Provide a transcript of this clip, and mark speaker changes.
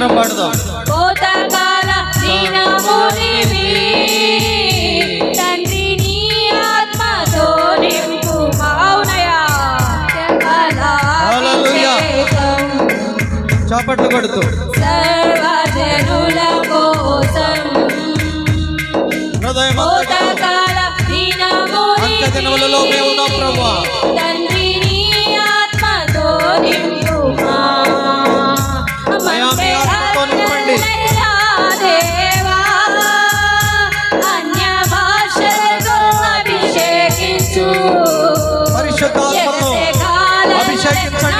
Speaker 1: అందరం పాడుదాం.
Speaker 2: కోతకాల దినమునివి తండ్రి నీ ఆత్మతో నింపు మౌనయా. హల్లెలూయా.
Speaker 1: చాపట్లు కొడుతూ. హృదయం
Speaker 2: అంత దినములలో మేము ఉన్నాం ప్రభువా I'm you.